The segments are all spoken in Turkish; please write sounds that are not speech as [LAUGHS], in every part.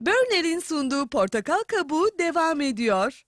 Börner'in sunduğu portakal kabuğu devam ediyor.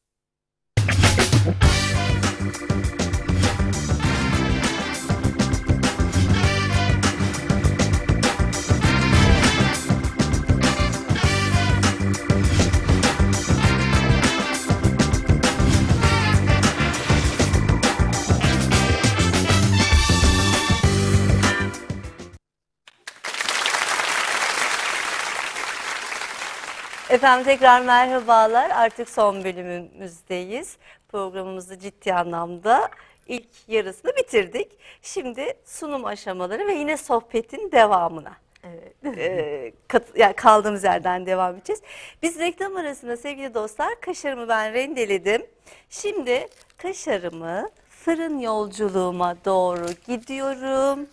Efendim tekrar merhabalar. Artık son bölümümüzdeyiz. Programımızı ciddi anlamda ilk yarısını bitirdik. Şimdi sunum aşamaları ve yine sohbetin devamına. Evet. e, kat- yani kaldığımız yerden devam edeceğiz. Biz reklam arasında sevgili dostlar kaşarımı ben rendeledim. Şimdi kaşarımı fırın yolculuğuma doğru gidiyorum.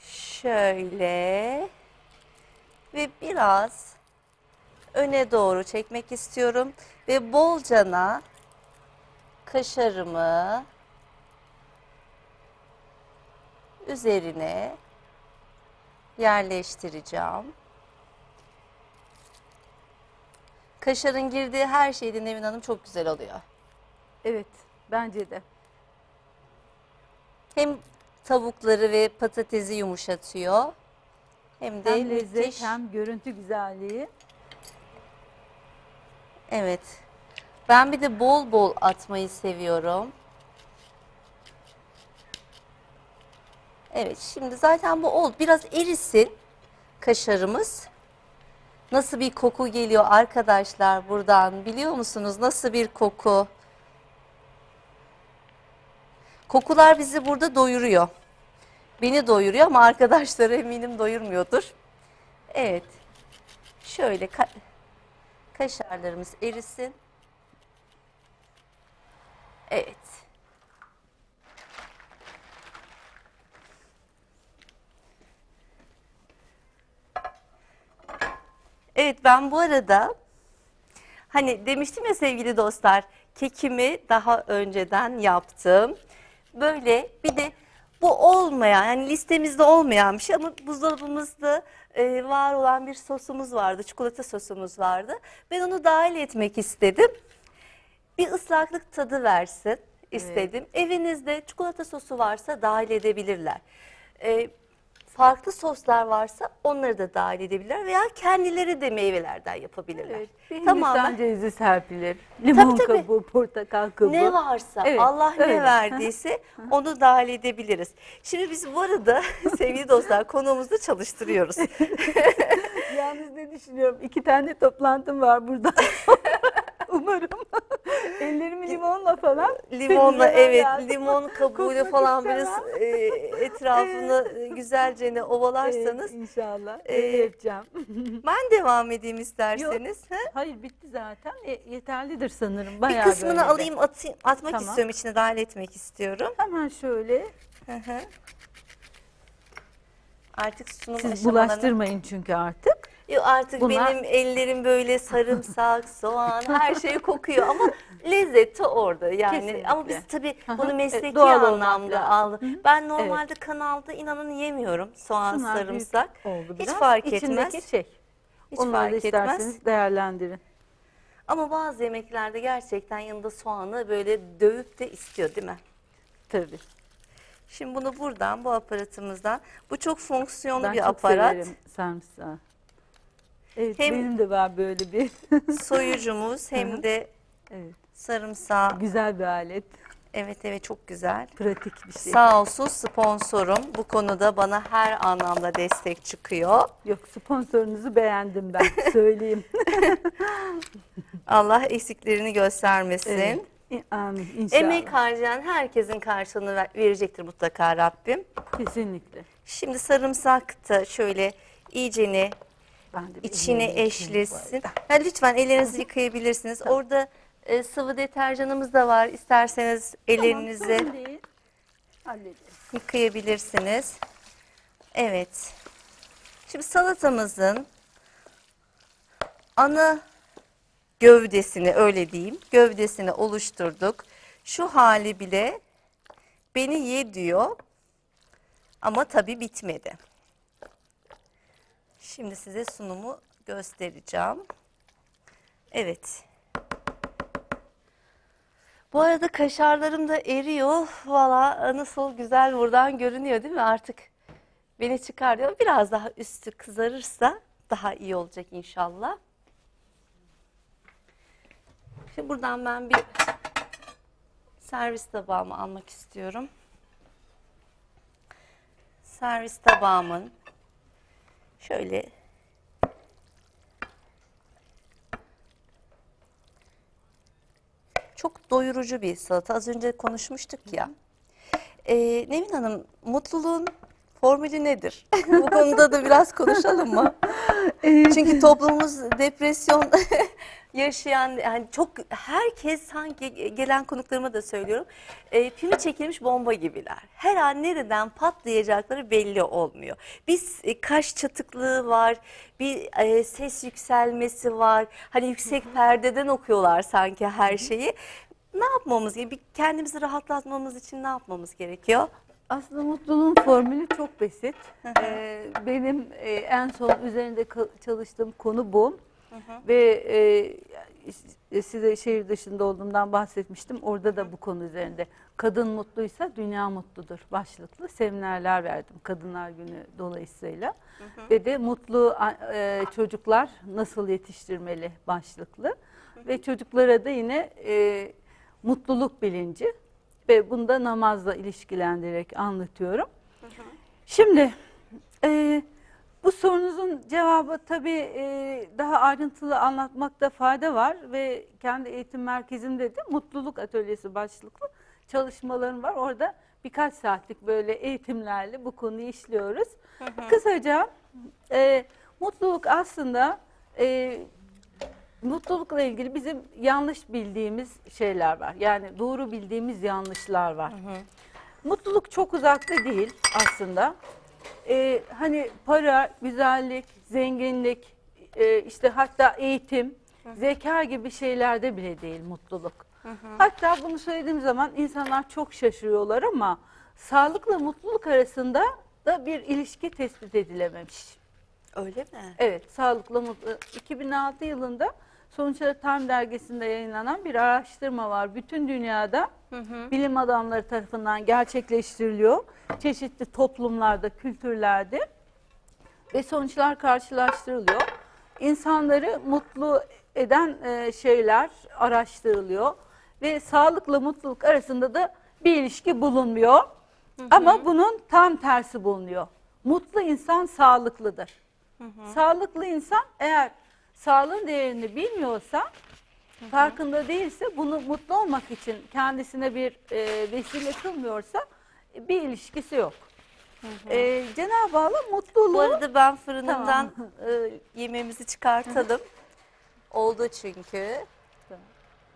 Şöyle ve biraz öne doğru çekmek istiyorum ve bolcana kaşarımı üzerine yerleştireceğim. Kaşarın girdiği her şeyde Nevin Hanım çok güzel oluyor. Evet, bence de. Hem tavukları ve patatesi yumuşatıyor. Hem de Hem lezzet müthiş. hem görüntü güzelliği. Evet. Ben bir de bol bol atmayı seviyorum. Evet şimdi zaten bu oldu. Biraz erisin kaşarımız. Nasıl bir koku geliyor arkadaşlar buradan biliyor musunuz? Nasıl bir koku? Kokular bizi burada doyuruyor. Beni doyuruyor ama arkadaşları eminim doyurmuyordur. Evet. Şöyle kaşarlarımız erisin. Evet. Evet ben bu arada hani demiştim ya sevgili dostlar kekimi daha önceden yaptım. Böyle bir de bu olmayan yani listemizde olmayan bir şey ama buzdolabımızda e, var olan bir sosumuz vardı. Çikolata sosumuz vardı. Ben onu dahil etmek istedim. Bir ıslaklık tadı versin istedim. Evinizde çikolata sosu varsa dahil edebilirler. E, farklı soslar varsa onları da dahil edebilirler veya kendileri de meyvelerden yapabilirler. Evet. Bir Hindistan cevizi serpilir. Limon tabii. kabuğu, portakal kabuğu. ne varsa Evet, Allah ne öyle. verdiyse [LAUGHS] onu dahil edebiliriz. Şimdi biz bu arada [LAUGHS] sevgili dostlar konuğumuzu çalıştırıyoruz. [LAUGHS] Yalnız ne düşünüyorum? İki tane toplantım var burada. Umarım. [LAUGHS] Ellerimi limonla falan. Limonla temizlemem evet lazım. limon [LAUGHS] kabuğuyla falan biraz e, etrafını e, güzelce ne ovalarsanız. Evet, inşallah. e, yapacağım. [LAUGHS] Ben devam edeyim isterseniz. ha? Hayır bitti zaten. E, yeterlidir sanırım. Bayağı Bir kısmını böyle alayım atayım, atmak Tamam. istiyorum içine dahil etmek istiyorum. Hemen şöyle. Hı hı. Artık sunum Siz bulaştırmayın çünkü artık. Artık Bunlar- benim ellerim böyle sarımsak, [LAUGHS] soğan her şey kokuyor ama [LAUGHS] lezzeti orada yani. Kesinlikle. Ama biz tabii bunu Evet, mesleki doğal anlamda aldık. Ben normalde kanalda inanın yemiyorum soğan, Şunlar sarımsak. oldu Hiç biraz. fark İçindeki etmez. şey. Hiç Onları fark da etmez. isterseniz değerlendirin. Ama bazı yemeklerde gerçekten yanında soğanı böyle dövüp de istiyor değil mi? Tabii. Şimdi bunu buradan bu aparatımızdan bu çok fonksiyonlu Ben bir çok aparat. severim sarımsağı. Evet Hem- benim de var böyle bir. [LAUGHS] Soyucumuz hem de evet. sarımsağı. Güzel bir alet. Evet evet çok güzel. Pratik bir şey. Sağ olsun sponsorum bu konuda bana her anlamda destek çıkıyor. Yok sponsorunuzu beğendim ben [LAUGHS] söyleyeyim. Allah eksiklerini göstermesin. Evet. İ- Amin inşallah. Emek harcayan herkesin karşılığını ver- verecektir mutlaka Rabbim. Kesinlikle. Şimdi sarımsak da şöyle iyicene Ben de içine arada. Ha, lütfen ellerinizi yıkayabilirsiniz. Orada e, sıvı deterjanımız da var. İsterseniz ellerinizi Tamam, değil. Yıkayabilirsiniz. Evet. Şimdi salatamızın ana gövdesini öyle diyeyim. Gövdesini oluşturduk. Şu hali bile beni ye diyor. Ama tabii bitmedi. Şimdi size sunumu göstereceğim. Evet. Bu arada kaşarlarım da eriyor. Valla nasıl güzel buradan görünüyor değil mi? Artık beni çıkar diyor. Biraz daha üstü kızarırsa daha iyi olacak inşallah. Şimdi buradan ben bir servis tabağımı almak istiyorum. Servis tabağımın şöyle çok doyurucu bir salata. Az önce konuşmuştuk ya. Ee, Nevin Hanım, mutluluğun formülü nedir? [LAUGHS] Bu konuda da biraz konuşalım mı? [LAUGHS] Çünkü toplumumuz depresyon [LAUGHS] yaşayan, yani çok herkes sanki gelen konuklarıma da söylüyorum, e, pimi çekilmiş bomba gibiler. Her an nereden patlayacakları belli olmuyor. Bir e, kaş çatıklığı var, bir e, ses yükselmesi var. Hani yüksek perdeden okuyorlar sanki her şeyi. Ne yapmamız gerekiyor? Bir Kendimizi rahatlatmamız için ne yapmamız gerekiyor? Aslında mutluluğun formülü çok basit. Ee, benim e, en son üzerinde çalıştığım konu bu. Ve e, size şehir dışında olduğumdan bahsetmiştim. Orada da bu konu üzerinde. Kadın mutluysa dünya mutludur başlıklı seminerler verdim Kadınlar Günü dolayısıyla. Ve de mutlu e, çocuklar nasıl yetiştirmeli başlıklı. Ve çocuklara da yine e, mutluluk bilinci ve bunu da namazla ilişkilendirerek anlatıyorum. Şimdi e, bu sorunuzun cevabı tabii e, daha ayrıntılı anlatmakta fayda var ve kendi eğitim merkezimde de mutluluk atölyesi başlıklı çalışmalarım var. Orada birkaç saatlik böyle eğitimlerle bu konuyu işliyoruz. Kısaca e, mutluluk aslında e, mutlulukla ilgili bizim yanlış bildiğimiz şeyler var. Yani doğru bildiğimiz yanlışlar var. Mutluluk çok uzakta değil aslında. Ee, hani para, güzellik, zenginlik, e, işte hatta eğitim, zeka gibi şeylerde bile değil mutluluk. Hatta bunu söylediğim zaman insanlar çok şaşırıyorlar ama sağlıkla mutluluk arasında da bir ilişki tespit edilememiş. Öyle mi? Evet, sağlıklı mutlu. 2006 yılında Sonuçları Time dergisinde yayınlanan bir araştırma var. Bütün dünyada bilim adamları tarafından gerçekleştiriliyor. Çeşitli toplumlarda, kültürlerde ve sonuçlar karşılaştırılıyor. İnsanları mutlu eden e, şeyler araştırılıyor ve sağlıkla mutluluk arasında da bir ilişki bulunmuyor. Ama bunun tam tersi bulunuyor. Mutlu insan sağlıklıdır. Sağlıklı insan eğer sağlığın değerini bilmiyorsa, farkında değilse bunu mutlu olmak için kendisine bir e, vesile kılmıyorsa bir ilişkisi yok. E, Cenab-ı Allah mutluluğu Bu arada ben fırınımdan Tamam. e, yemeğimizi çıkartalım. Oldu çünkü. Tamam.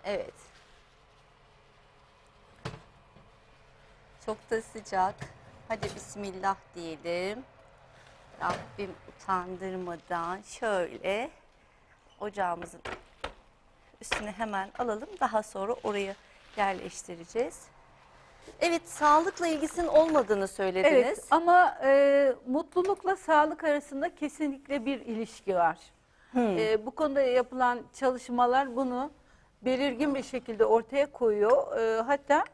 Evet. Çok da sıcak. Hadi bismillah diyelim. Rabbim utandırmadan şöyle ocağımızın üstüne hemen alalım. Daha sonra oraya yerleştireceğiz. Evet, sağlıkla ilgisinin olmadığını söylediniz. Evet ama e, mutlulukla sağlık arasında kesinlikle bir ilişki var. E, bu konuda yapılan çalışmalar bunu belirgin bir şekilde ortaya koyuyor. E, hatta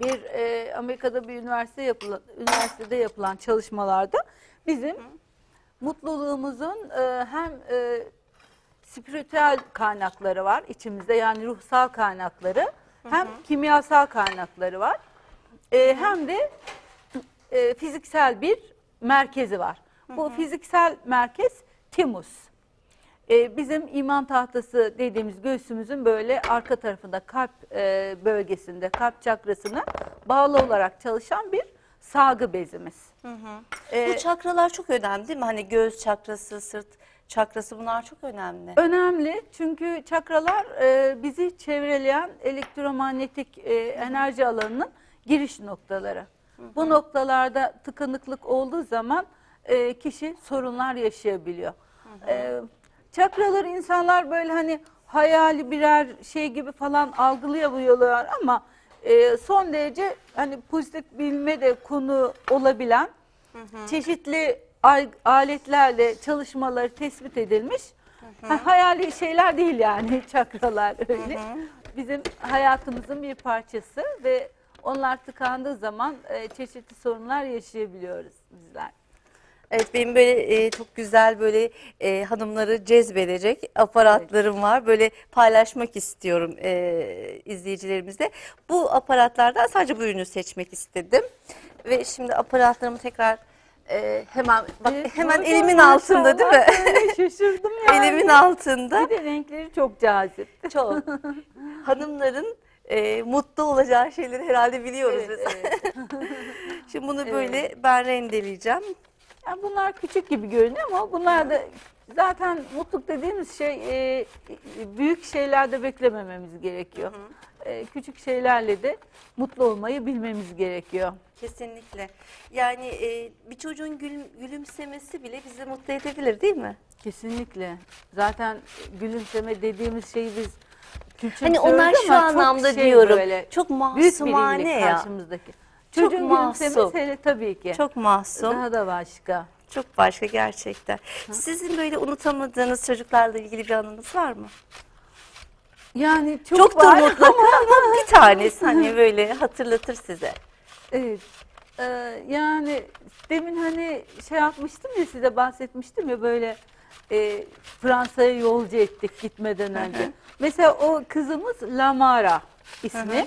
bir e, Amerika'da bir üniversite yapılan, üniversitede yapılan çalışmalarda bizim mutluluğumuzun e, hem e, spiritüel kaynakları var içimizde yani ruhsal kaynakları hem kimyasal kaynakları var. E, hem de e, fiziksel bir merkezi var. Bu fiziksel merkez timus. E, bizim iman tahtası dediğimiz göğsümüzün böyle arka tarafında kalp e, bölgesinde kalp çakrasına bağlı olarak çalışan bir salgı bezimiz. E, Bu çakralar çok önemli değil mi? Hani göğüs çakrası, sırt çakrası bunlar çok önemli. Önemli çünkü çakralar e, bizi çevreleyen elektromanyetik e, enerji alanının giriş noktaları. Bu noktalarda tıkanıklık olduğu zaman e, kişi sorunlar yaşayabiliyor. E, çakraları insanlar böyle hani hayali birer şey gibi falan algılayabiliyorlar ama e, son derece hani pozitif bilme de konu olabilen çeşitli al- aletlerle çalışmaları tespit edilmiş. Ha, hayali şeyler değil yani [LAUGHS] çakralar öyle. Bizim hayatımızın bir parçası ve onlar tıkandığı zaman e, çeşitli sorunlar yaşayabiliyoruz bizler. Evet benim böyle e, çok güzel böyle e, hanımları cezbedecek aparatlarım var. Böyle paylaşmak istiyorum e, izleyicilerimizle. Bu aparatlardan sadece bu ürünü seçmek istedim. Ve şimdi aparatlarımı tekrar e, hemen bak Evet, hemen elimin altında değil mi? [LAUGHS] şaşırdım yani. elimin altında. Bir de renkleri çok cazip. Çok. [LAUGHS] Hanımların e, mutlu olacağı şeyleri herhalde biliyoruz Evet, biz. evet. [LAUGHS] Şimdi bunu böyle ben rendeleyeceğim. Yani bunlar küçük gibi görünüyor ama bunlar da zaten mutluluk dediğimiz şey e, büyük şeylerde beklemememiz gerekiyor. E, küçük şeylerle de mutlu olmayı bilmemiz gerekiyor. Kesinlikle. Yani e, bir çocuğun gül- gülümsemesi bile bizi mutlu edebilir değil mi? Kesinlikle. Zaten gülümseme dediğimiz şeyi biz küçük Hani onlar şu anlamda diyorum. Çok büyük masumane ya. karşımızdaki. Çok Çocuğun masum. gülümsemesi hele tabii ki. Çok masum. Daha da başka. Çok başka gerçekten. Sizin böyle unutamadığınız çocuklarla ilgili bir anınız var mı? Yani çok Çoktur var mutlaka [LAUGHS] ama bir tanesi hani böyle hatırlatır size. Evet. Ee, yani demin hani şey yapmıştım ya size bahsetmiştim ya böyle e, Fransa'ya yolcu ettik gitmeden önce. Mesela o kızımız Lamara ismi.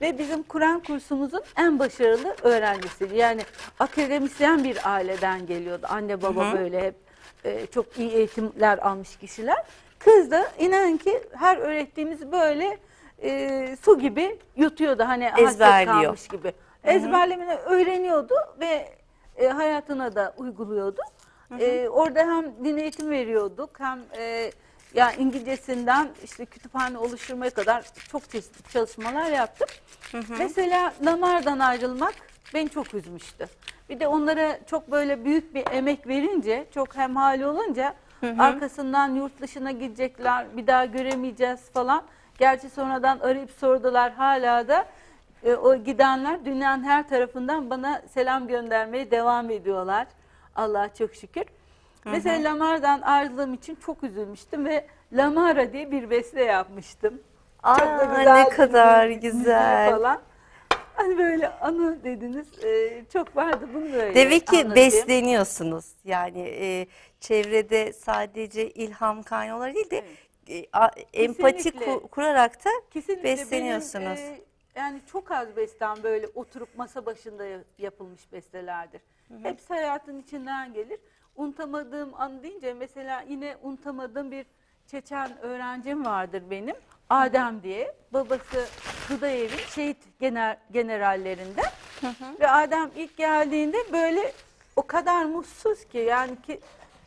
Ve bizim Kur'an kursumuzun en başarılı öğrencisi. Yani akademisyen bir aileden geliyordu. Anne baba böyle hep e, çok iyi eğitimler almış kişiler. Kız da inan ki her öğrettiğimiz böyle e, su gibi yutuyordu. Hani hasret Ezberliyor. kalmış gibi. Ezberlemeni öğreniyordu ve e, hayatına da uyguluyordu. E, orada hem din eğitim veriyorduk hem e, ya İngilizcesinden işte kütüphane oluşturmaya kadar çok çeşitli çalışmalar yaptım. Mesela Lamar'dan ayrılmak beni çok üzmüştü. Bir de onlara çok böyle büyük bir emek verince, çok hemhali olunca arkasından yurt dışına gidecekler, bir daha göremeyeceğiz falan. Gerçi sonradan arayıp sordular hala da e, o gidenler dünyanın her tarafından bana selam göndermeye devam ediyorlar. Allah'a çok şükür. Mesela Lamar'dan ayrıldığım için çok üzülmüştüm ve Lamara diye bir beste yapmıştım. Aa, ne kadar güzel. Falan. Hani böyle anı dediniz. e, çok vardı bunu böyle Demek ki anlatayım. besleniyorsunuz. Yani e, çevrede sadece ilham kaynağı değil de e, a- empati Kesinlikle. ku- kurarak da Kesinlikle besleniyorsunuz. Benim, e, yani çok az bestem böyle oturup masa başında ya- yapılmış bestelerdir. Hepsi hayatın içinden gelir. Unutamadığım an deyince mesela yine unutamadığım bir Çeçen öğrencim vardır benim. Adem diye. Babası Gıdayev'in şehit gener, generallerinden. Ve Adem ilk geldiğinde böyle o kadar mutsuz ki yani ki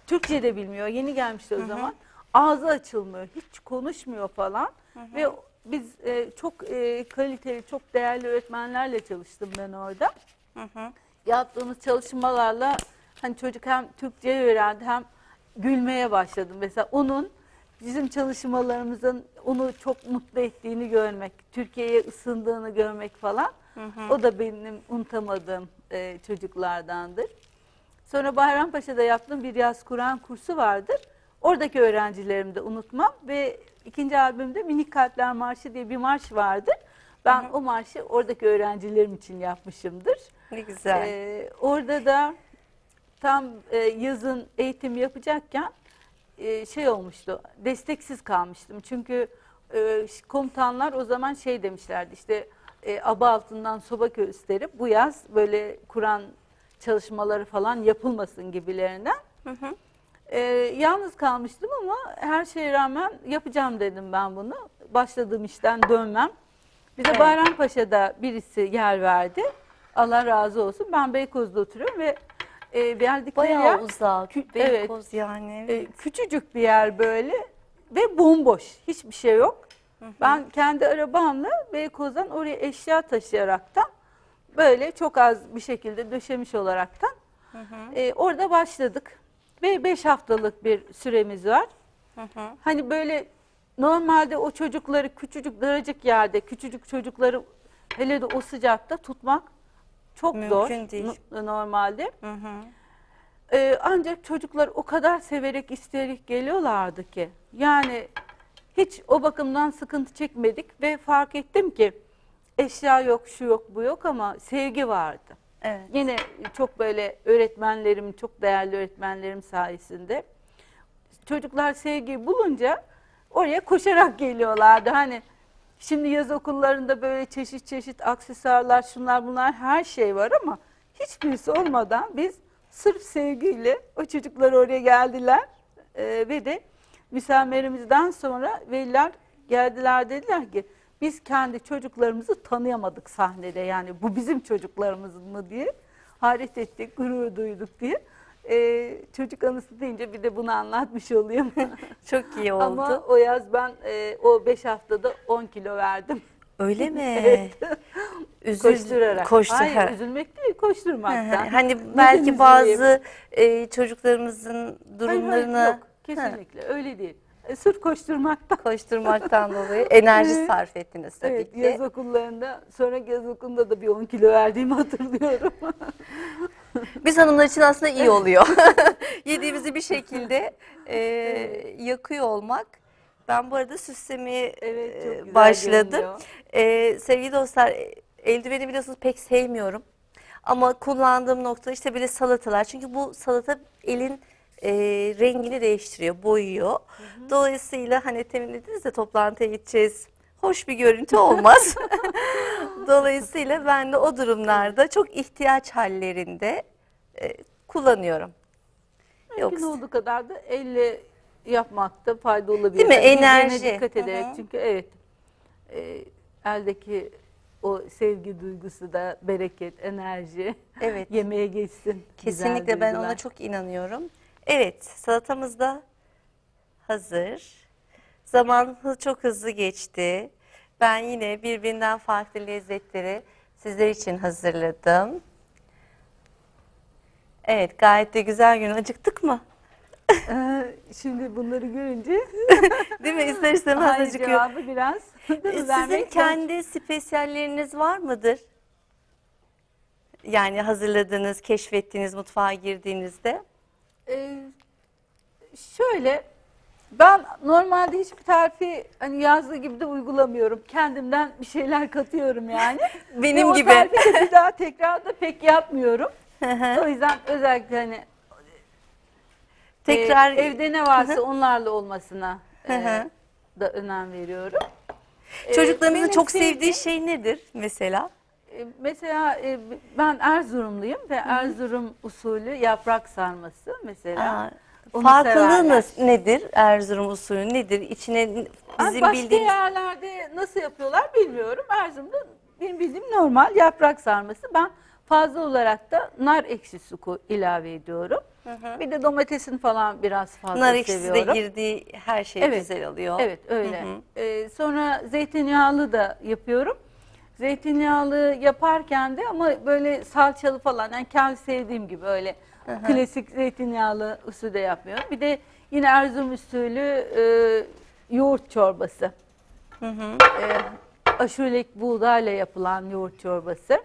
Türkçe de bilmiyor. Yeni gelmişti o zaman. Ağzı açılmıyor. Hiç konuşmuyor falan. Ve biz e, çok e, kaliteli, çok değerli öğretmenlerle çalıştım ben orada. Yaptığımız çalışmalarla hani çocuk hem Türkçe öğrendi hem gülmeye başladı. Mesela onun bizim çalışmalarımızın onu çok mutlu ettiğini görmek, Türkiye'ye ısındığını görmek falan. O da benim unutamadığım e, çocuklardandır. Sonra Bayrampaşa'da yaptığım bir yaz Kur'an kursu vardır. Oradaki öğrencilerimi de unutmam ve ikinci albümde Minik Kalpler Marşı diye bir marş vardır. Ben o marşı oradaki öğrencilerim için yapmışımdır. Ne güzel. Ee, orada da tam e, yazın eğitim yapacakken e, şey olmuştu, desteksiz kalmıştım. Çünkü e, komutanlar o zaman şey demişlerdi işte e, aba altından soba gösterip bu yaz böyle Kur'an çalışmaları falan yapılmasın gibilerinden. E, yalnız kalmıştım ama her şeye rağmen yapacağım dedim ben bunu. Başladığım işten dönmem. Bize Evet. Bayrampaşa'da birisi yer verdi. Allah razı olsun. Ben Beykoz'da oturuyorum ve e, verdikleri yer Bayağı uzak. Kü- evet. Beykoz yani. e, küçücük bir yer böyle ve bomboş. Hiçbir şey yok. Ben kendi arabamla Beykoz'dan oraya eşya taşıyaraktan böyle çok az bir şekilde döşemiş olaraktan e, orada başladık. Ve beş haftalık bir süremiz var. Hani böyle normalde o çocukları küçücük daracık yerde küçücük çocukları hele de o sıcakta tutmak çok zor Mümkün değil. no- normalde. Hı hı. Ee, ancak çocuklar o kadar severek isteyerek geliyorlardı ki. Yani hiç o bakımdan sıkıntı çekmedik ve fark ettim ki eşya yok, şu yok, bu yok ama sevgi vardı. Evet. Yine çok böyle öğretmenlerim, çok değerli öğretmenlerim sayesinde çocuklar sevgi bulunca oraya koşarak geliyorlardı. Hani şimdi yaz okullarında böyle çeşit çeşit aksesuarlar, şunlar bunlar her şey var ama hiçbirisi olmadan biz sırf sevgiyle o çocuklar oraya geldiler Ee, ve de müsamerimizden sonra veliler geldiler dediler ki biz kendi çocuklarımızı tanıyamadık sahnede yani bu bizim çocuklarımız mı diye hayret ettik, gurur duyduk diye. Ee, çocuk anısı deyince bir de bunu anlatmış olayım. [LAUGHS] Çok iyi oldu. Ama o yaz ben e, o 5 haftada 10 kilo verdim. Öyle mi? [LAUGHS] Evet. Üzül, Koşturarak. Koştur. Hayır ha. üzülmek değil koşturmaktan. hani belki bazı e, çocuklarımızın Hayır, hayır, durumlarını yok kesinlikle öyle değil. E, sırf koşturmaktan. koşturmaktan dolayı enerji sarf ettiniz tabii Evet, ki. yaz okullarında sonra yaz okulunda da bir 10 kilo verdiğimi hatırlıyorum. [LAUGHS] [LAUGHS] Biz hanımlar için aslında iyi oluyor. [LAUGHS] [LAUGHS] Yediğimizi bir şekilde e, yakıyor olmak. Ben bu arada süslemeye Evet, çok e, güzel başladım. görünüyor. E, sevgili dostlar e, eldiveni biliyorsunuz pek sevmiyorum. Ama kullandığım nokta işte böyle salatalar. Çünkü bu salata elin e, rengini değiştiriyor, boyuyor. Dolayısıyla hani temin dediniz de toplantıya gideceğiz. Hoş bir görüntü olmaz. Dolayısıyla ben de o durumlarda çok ihtiyaç hallerinde e, kullanıyorum. Mümkün Yoksa- olduğu kadar da elle yapmakta fayda olabilir. Değil mi? Yani hijyene Enerji. dikkat ederek Hı hı. çünkü evet e, eldeki o sevgi duygusu da bereket, enerji [LAUGHS] Evet. yemeğe geçsin. Güzel Kesinlikle ben duygular. ona çok inanıyorum. Evet, salatamız da hazır. Zaman hı- çok hızlı geçti. Ben yine birbirinden farklı lezzetleri sizler için hazırladım. Evet, gayet de güzel gün. Acıktık mı? Ee, Şimdi bunları görünce [LAUGHS] Değil mi? İster istemez hayır acıkıyor. cevabı biraz? [LAUGHS] Sizin kendi spesiyalleriniz var mıdır? Yani hazırladığınız, keşfettiğiniz mutfağa girdiğinizde. Ee, şöyle ben normalde hiçbir tarifi hani yazdığı gibi de uygulamıyorum. Kendimden bir şeyler katıyorum yani. [LAUGHS] Benim Ve o gibi. tarifi de bir daha tekrar da pek yapmıyorum. o yüzden özellikle hani Tekrar e, evde ne varsa onlarla olmasına e, da önem veriyorum. E, Çocuklarınızın benim çok sevdiği şey nedir mesela? E, Mesela e, ben Erzurumluyum ve Erzurum usulü yaprak sarması mesela. Aa, Onu farklılığı severler. nedir? Erzurum usulü nedir? İçine bizim Başka bildiğimiz yerlerde nasıl yapıyorlar bilmiyorum. Erzurum'da benim bildiğim normal yaprak sarması. Ben fazla olarak da nar ekşisi ko- ilave ediyorum. Bir de domatesin falan biraz fazla nar ekşisi de seviyorum. girdiği her şey Evet. güzel oluyor. Evet öyle. Hı hı. Ee, sonra zeytinyağlı da yapıyorum. Zeytinyağlı yaparken de ama böyle salçalı falan yani kendi sevdiğim gibi öyle klasik zeytinyağlı usulü de yapmıyorum. Bir de yine Erzurum usulü e, yoğurt çorbası. Hı hı. E, aşurelek buğdayla yapılan yoğurt çorbası.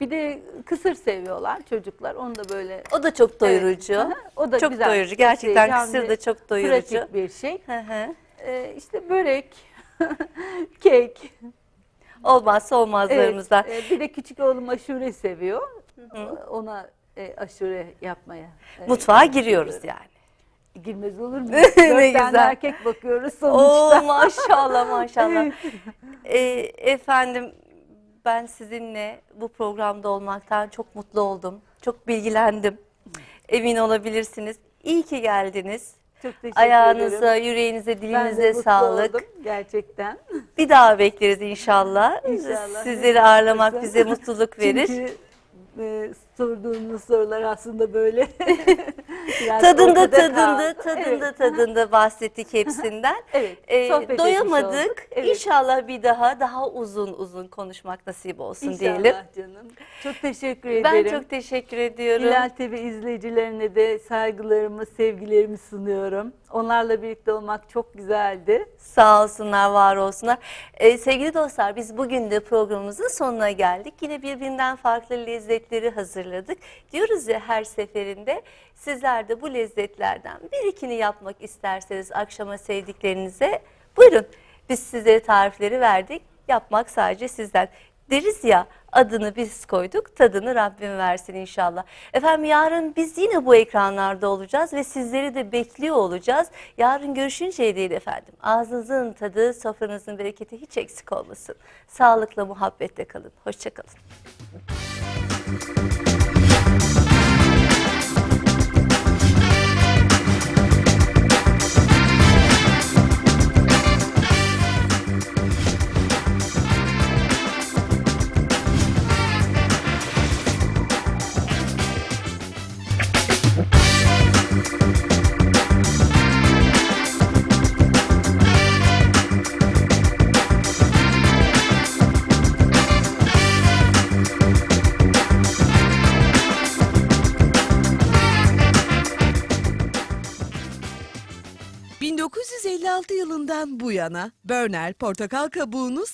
Bir de kısır seviyorlar çocuklar. Onu da böyle O da çok doyurucu. Evet. Aha, o da çok güzel. doyurucu. Gerçekten Şey, kısır da çok doyurucu. Pratik bir şey. Hı hı. Ee, işte börek, [LAUGHS] kek. Olmazsa olmazlarımızdan. Evet, e, bir de küçük oğlum aşure seviyor. Ona e, aşure yapmaya. e, Mutfağa giriyoruz yani. Girmez olur mu? [LAUGHS] Dört tane güzel. erkek bakıyoruz sonuçta. Oo maşallah maşallah. Ee, [LAUGHS] efendim ben sizinle bu programda olmaktan çok mutlu oldum. Çok bilgilendim. Emin olabilirsiniz. İyi ki geldiniz. Çok teşekkür Ayağınıza, ederim. yüreğinize, dilinize mutlu sağlık. oldum, gerçekten. Bir daha bekleriz inşallah. İnşallah. Sizleri ağırlamak bize mutluluk verir. Çünkü e, sorduğunuz sorular aslında böyle. [LAUGHS] Tadında tadında tadında Evet. tadında bahsettik hepsinden. [LAUGHS] Evet, Ee, doyamadık. Evet. İnşallah bir daha daha uzun uzun konuşmak nasip olsun İnşallah diyelim. canım. Çok teşekkür Ben ederim. çok teşekkür ediyorum. Hilal TV izleyicilerine de saygılarımı, sevgilerimi sunuyorum. Onlarla birlikte olmak çok güzeldi. Sağ olsunlar, var olsunlar. Ee, sevgili dostlar biz bugün de programımızın sonuna geldik. Yine birbirinden farklı lezzetleri hazır hazırladık. Diyoruz ya her seferinde sizler de bu lezzetlerden bir ikini yapmak isterseniz akşama sevdiklerinize buyurun. Biz sizlere tarifleri verdik. Yapmak sadece sizden. Deriz ya adını biz koyduk, tadını Rabbim versin inşallah. Efendim yarın biz yine bu ekranlarda olacağız ve sizleri de bekliyor olacağız. Yarın görüşünceye değil efendim. Ağzınızın tadı, sofranızın bereketi hiç eksik olmasın. Sağlıkla, muhabbetle kalın. Hoşçakalın. ...1956 yana. Börner portakal kabuğunu